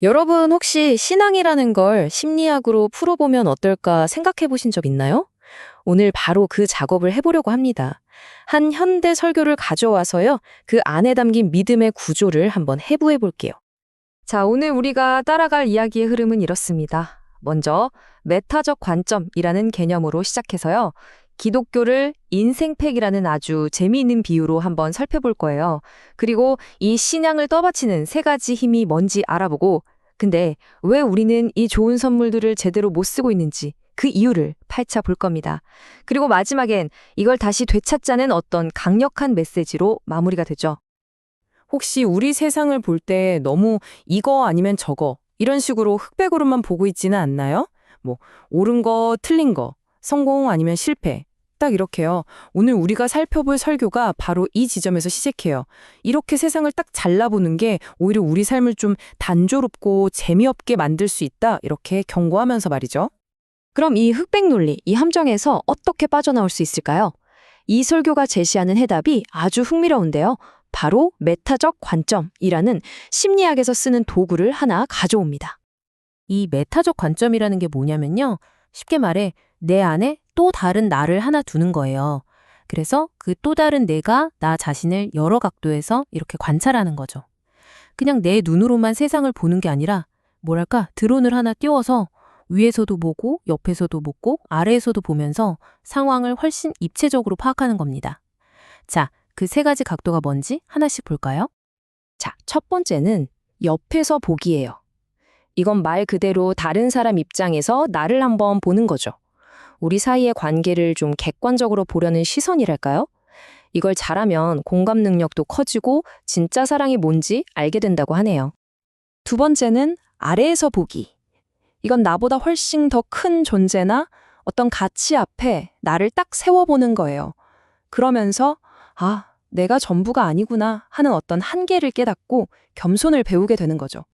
여러분 혹시 신앙이라는 걸 심리학으로 풀어보면 어떨까 생각해 보신 적 있나요? 오늘 바로 그 작업을 해보려고 합니다. 한 현대 설교를 가져와서요, 그 안에 담긴 믿음의 구조를 한번 해부해 볼게요. 자, 오늘 우리가 따라갈 이야기의 흐름은 이렇습니다. 먼저, 메타적 관점이라는 개념으로 시작해서요, 기독교를 인생팩이라는 아주 재미있는 비유로 한번 살펴볼 거예요. 그리고 이 신앙을 떠받치는 세 가지 힘이 뭔지 알아보고, 근데 왜 우리는 이 좋은 선물들을 제대로 못 쓰고 있는지 그 이유를 파헤쳐 볼 겁니다. 그리고 마지막엔 이걸 다시 되찾자는 어떤 강력한 메시지로 마무리가 되죠. 혹시 우리 세상을 볼 때 너무 이거 아니면 저거 이런 식으로 흑백으로만 보고 있지는 않나요? 뭐 옳은 거, 틀린 거, 성공 아니면 실패. 딱 이렇게요. 오늘 우리가 살펴볼 설교가 바로 이 지점에서 시작해요. 이렇게 세상을 딱 잘라보는 게 오히려 우리 삶을 좀 단조롭고 재미없게 만들 수 있다. 이렇게 경고하면서 말이죠. 그럼 이 흑백 논리, 이 함정에서 어떻게 빠져나올 수 있을까요? 이 설교가 제시하는 해답이 아주 흥미로운데요. 바로 메타적 관점이라는 심리학에서 쓰는 도구를 하나 가져옵니다. 이 메타적 관점이라는 게 뭐냐면요. 쉽게 말해 내 안에 또 다른 나를 하나 두는 거예요. 그래서 그 또 다른 내가 나 자신을 여러 각도에서 이렇게 관찰하는 거죠. 그냥 내 눈으로만 세상을 보는 게 아니라 뭐랄까 드론을 하나 띄워서 위에서도 보고 옆에서도 보고 아래에서도 보면서 상황을 훨씬 입체적으로 파악하는 겁니다. 자, 그 세 가지 각도가 뭔지 하나씩 볼까요? 자, 첫 번째는 옆에서 보기예요. 이건 말 그대로 다른 사람 입장에서 나를 한번 보는 거죠. 우리 사이의 관계를 좀 객관적으로 보려는 시선이랄까요? 이걸 잘하면 공감 능력도 커지고 진짜 사랑이 뭔지 알게 된다고 하네요. 두 번째는 아래에서 보기. 이건 나보다 훨씬 더 큰 존재나 어떤 가치 앞에 나를 딱 세워보는 거예요. 그러면서, 아, 내가 전부가 아니구나 하는 어떤 한계를 깨닫고 겸손을 배우게 되는 거죠.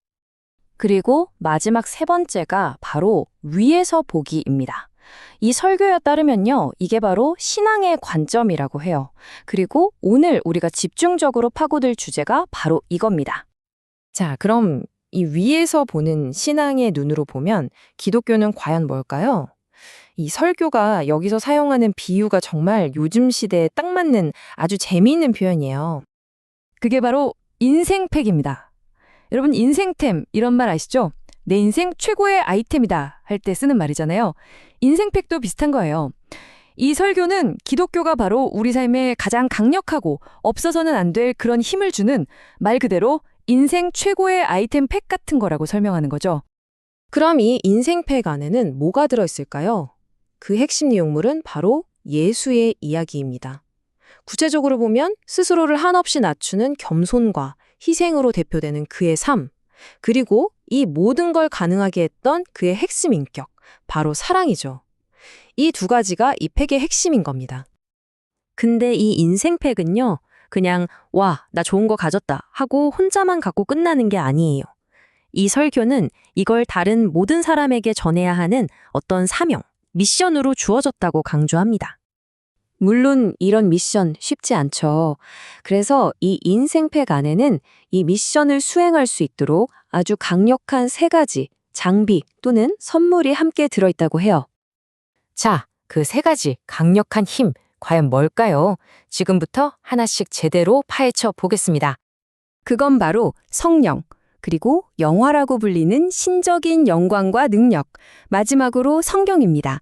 그리고 마지막 세 번째가 바로 위에서 보기입니다. 이 설교에 따르면요, 이게 바로 신앙의 관점이라고 해요. 그리고 오늘 우리가 집중적으로 파고들 주제가 바로 이겁니다. 자, 그럼 이 위에서 보는 신앙의 눈으로 보면 기독교는 과연 뭘까요? 이 설교가 여기서 사용하는 비유가 정말 요즘 시대에 딱 맞는 아주 재미있는 표현이에요. 그게 바로 인생팩입니다. 여러분 인생템 이런 말 아시죠? 내 인생 최고의 아이템이다 할 때 쓰는 말이잖아요. 인생팩도 비슷한 거예요. 이 설교는 기독교가 바로 우리 삶에 가장 강력하고 없어서는 안 될 그런 힘을 주는 말 그대로 인생 최고의 아이템 팩 같은 거라고 설명하는 거죠. 그럼 이 인생 팩 안에는 뭐가 들어있을까요? 그 핵심 내용물은 바로 예수의 이야기입니다. 구체적으로 보면 스스로를 한없이 낮추는 겸손과 희생으로 대표되는 그의 삶, 그리고 이 모든 걸 가능하게 했던 그의 핵심 인격, 바로 사랑이죠. 이 두 가지가 이 팩의 핵심인 겁니다. 근데 이 인생 팩은요, 그냥, 와, 나 좋은 거 가졌다 하고 혼자만 갖고 끝나는 게 아니에요. 이 설교는 이걸 다른 모든 사람에게 전해야 하는 어떤 사명, 미션으로 주어졌다고 강조합니다. 물론 이런 미션 쉽지 않죠. 그래서 이 인생팩 안에는 이 미션을 수행할 수 있도록 아주 강력한 세 가지 장비 또는 선물이 함께 들어있다고 해요. 자, 그 세 가지 강력한 힘, 과연 뭘까요? 지금부터 하나씩 제대로 파헤쳐 보겠습니다. 그건 바로 성령, 그리고 영화라고 불리는 신적인 영광과 능력, 마지막으로 성경입니다.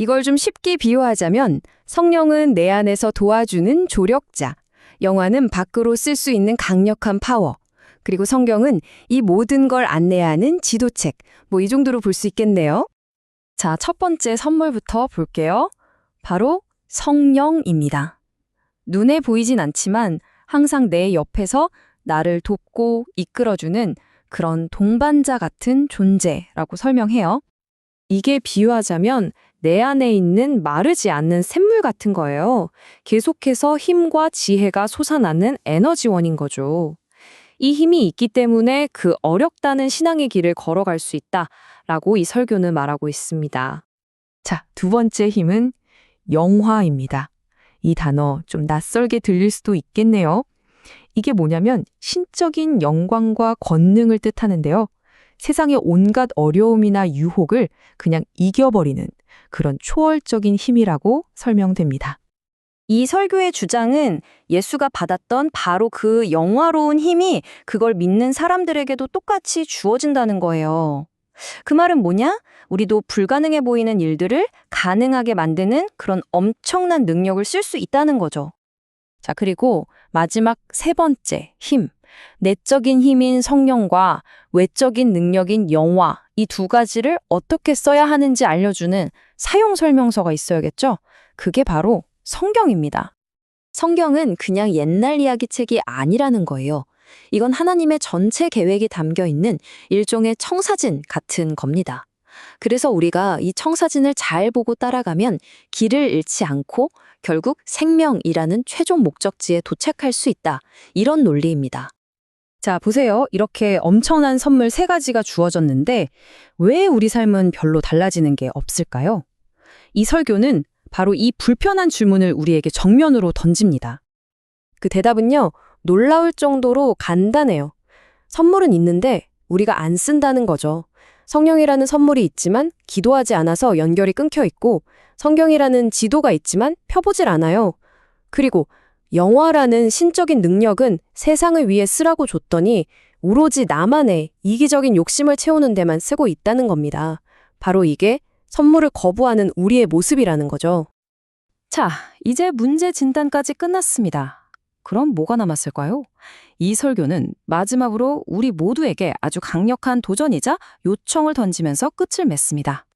이걸 좀 쉽게 비유하자면 성령은 내 안에서 도와주는 조력자, 영화는 밖으로 쓸 수 있는 강력한 파워, 그리고 성경은 이 모든 걸 안내하는 지도책, 뭐 이 정도로 볼 수 있겠네요. 자, 첫 번째 선물부터 볼게요. 바로 성령입니다. 눈에 보이진 않지만 항상 내 옆에서 나를 돕고 이끌어주는 그런 동반자 같은 존재라고 설명해요. 이게 비유하자면 내 안에 있는 마르지 않는 샘물 같은 거예요. 계속해서 힘과 지혜가 솟아나는 에너지원인 거죠. 이 힘이 있기 때문에 그 어렵다는 신앙의 길을 걸어갈 수 있다라고 이 설교는 말하고 있습니다. 자, 두 번째 힘은 영화입니다. 이 단어 좀 낯설게 들릴 수도 있겠네요. 이게 뭐냐면 신적인 영광과 권능을 뜻하는데요. 세상의 온갖 어려움이나 유혹을 그냥 이겨버리는 그런 초월적인 힘이라고 설명됩니다. 이 설교의 주장은 예수가 받았던 바로 그 영화로운 힘이 그걸 믿는 사람들에게도 똑같이 주어진다는 거예요. 그 말은 뭐냐? 우리도 불가능해 보이는 일들을 가능하게 만드는 그런 엄청난 능력을 쓸 수 있다는 거죠. 자, 그리고 마지막 세 번째, 힘. 내적인 힘인 성령과 외적인 능력인 영화, 이 두 가지를 어떻게 써야 하는지 알려주는 사용 설명서가 있어야겠죠? 그게 바로 성경입니다. 성경은 그냥 옛날 이야기 책이 아니라는 거예요. 이건 하나님의 전체 계획이 담겨 있는 일종의 청사진 같은 겁니다. 그래서 우리가 이 청사진을 잘 보고 따라가면 길을 잃지 않고 결국 생명이라는 최종 목적지에 도착할 수 있다. 이런 논리입니다. 자, 보세요. 이렇게 엄청난 선물 세 가지가 주어졌는데 왜 우리 삶은 별로 달라지는 게 없을까요? 이 설교는 바로 이 불편한 질문을 우리에게 정면으로 던집니다. 그 대답은요, 놀라울 정도로 간단해요. 선물은 있는데 우리가 안 쓴다는 거죠. 성령이라는 선물이 있지만 기도하지 않아서 연결이 끊겨 있고 성경이라는 지도가 있지만 펴보질 않아요. 그리고 영화라는 신적인 능력은 세상을 위해 쓰라고 줬더니 오로지 나만의 이기적인 욕심을 채우는 데만 쓰고 있다는 겁니다. 바로 이게 선물을 거부하는 우리의 모습이라는 거죠. 자, 이제 문제 진단까지 끝났습니다. 그럼 뭐가 남았을까요? 이 설교는 마지막으로 우리 모두에게 아주 강력한 도전이자 요청을 던지면서 끝을 맺습니다.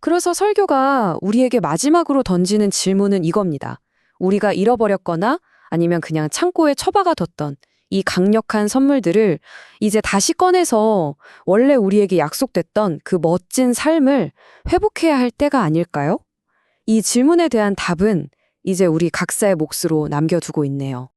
그래서 설교가 우리에게 마지막으로 던지는 질문은 이겁니다. 우리가 잃어버렸거나 아니면 그냥 창고에 처박아 뒀던 이 강력한 선물들을 이제 다시 꺼내서 원래 우리에게 약속됐던 그 멋진 삶을 회복해야 할 때가 아닐까요? 이 질문에 대한 답은 이제 우리 각자의 몫으로 남겨두고 있네요.